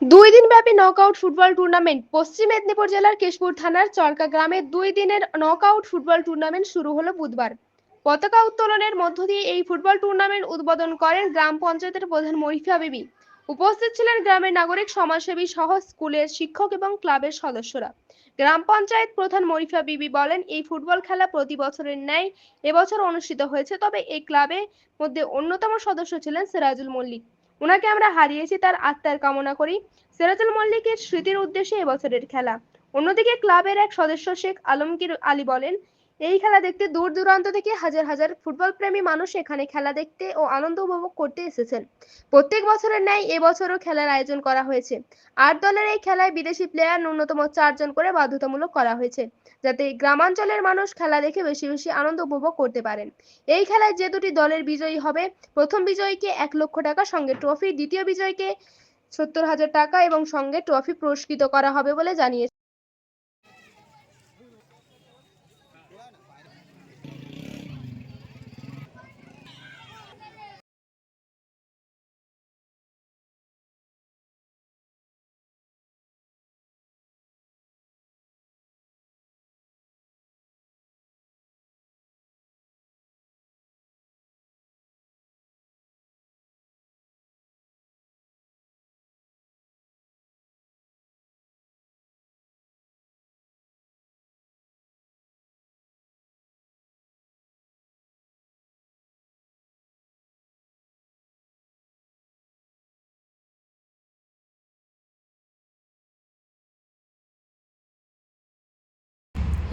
দুই দিনব্যাপী knockout football tournament পশ্চিম মেদিনীপুর জেলার কেশপুর থানার চরকা গ্রামে দুই দিনের নকআউট ফুটবল টুর্নামেন্ট শুরু হলো বুধবার। পতাকা উত্তোলনের মধ্য দিয়ে এই ফুটবল টুর্নামেন্ট উদ্বোধন করেন গ্রাম পঞ্চায়েতের প্রধান মরিফা বিবি। উপস্থিত ছিলেন গ্রামের নাগরিক, সমাজসেবী সহ স্কুলের শিক্ষক এবং ক্লাবের সদস্যরা। গ্রাম পঞ্চায়েত প্রধান মরিফা বিবি বলেন, এই ফুটবল খেলা প্রতি বছরের ন্যায় এবছর অনুষ্ঠিত হয়েছে, তবে এই ক্লাবে মধ্যে অন্যতম সদস্য ছিলেন সিরাজুল মল্লিক। ওনাকে আমরা হারিয়েছি তার আত্মার কামনা করি। সিরাজুল মল্লিকের স্মৃতির উদ্দেশ্যে এবছরের খেলা। অন্যদিকে ক্লাবের এক সদস্য শেখ আলমগীর আলী বলেন এই খেলা দেখতে দূর দূরান্ত থেকে হাজার হাজার ফুটবল প্রেমী মানুষ এখানে খেলা দেখতে ও আনন্দ উপভোগ করতে এসেছেন। প্রত্যেক বছরের ন্যায় এবছরও খেলার আয়োজন করা হয়েছে। আট দলের এই খেলায় বিদেশি প্লেয়ার ন্যূনতম চারজন করে বাধ্যতামূলক করা হয়েছে, যাতে গ্রামাঞ্চলের মানুষ খেলা দেখে বেশি বেশি আনন্দ উপভোগ করতে পারেন। এই খেলায় যে দুটি দলের বিজয়ী হবে, প্রথম বিজয়ীকে এক লক্ষ টাকা, সঙ্গে ট্রফি দ্বিতীয় বিজয়ীকে সত্তর হাজার টাকা এবং সঙ্গে ট্রফি পুরস্কৃত করা হবে বলে জানিয়েছে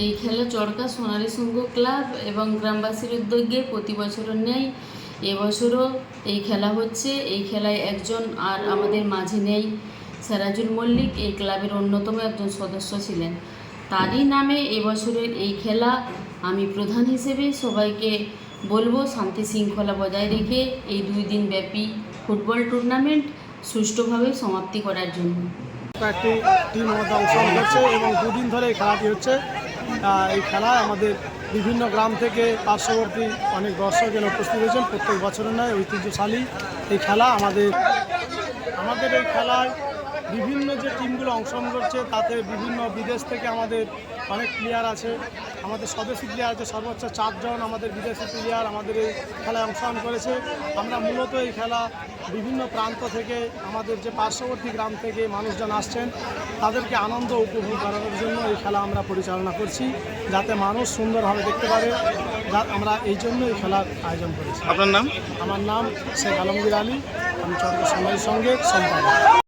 এই খেলা চরকা সোনালী সংঘ ক্লাব এবং গ্রামবাসীর উদ্যোগে প্রতি বছরের ন্যায় এবছরও এই খেলা হচ্ছে। এই খেলায় একজন আর আমাদের মাঝে নেই। সেরাজুল মল্লিক এই ক্লাবের অন্যতম একজন সদস্য ছিলেন। তারই নামে এবছরের এই খেলা আমি প্রধান হিসেবে সবাইকে বলব শান্তি শৃঙ্খলা বজায় রেখে এই দুই দিন ব্যাপী ফুটবল টুর্নামেন্ট সুষ্ঠুভাবে সমাপ্তি করার জন্য। কয়েকটি টিম আমাদের অংশগ্রহণ করছে এবং দুদিন ধরে এই খেলাটি হচ্ছে। এই খেলায় আমাদের বিভিন্ন গ্রাম থেকে পার্শ্ববর্তী অনেক দর্শক এনে উপস্থিত হয়েছেন। প্রত্যেক বছরের নয় ঐতিহ্যশালী এই খেলা আমাদের আমাদের এই খেলায় বিভিন্ন যে টিমগুলো অংশগ্রহণ করছে, তাতে বিভিন্ন বিদেশ থেকে আমাদের অনেক প্লেয়ার আছে। আমাদের স্বদেশি প্লেয়ার আছে সর্বোচ্চ চারজন আমাদের বিদেশি প্লেয়ার আমাদের এই খেলায় অংশগ্রহণ করেছে। আমরা মূলত এই খেলা বিভিন্ন প্রান্ত থেকে আমাদের যে পার্শ্ববর্তী গ্রাম থেকে মানুষজন আসছেন তাদেরকে আনন্দ উপভোগ করানোর জন্য এই খেলা আমরা পরিচালনা করছি যাতে মানুষ সুন্দরভাবে দেখতে পারে যা আমরা এই জন্য এই খেলার আয়োজন করেছি। আপনার নাম? আমার নাম শেখ আলমগীর আলী আমি চন্দ্র সমাজের সঙ্গে সম্পাদক।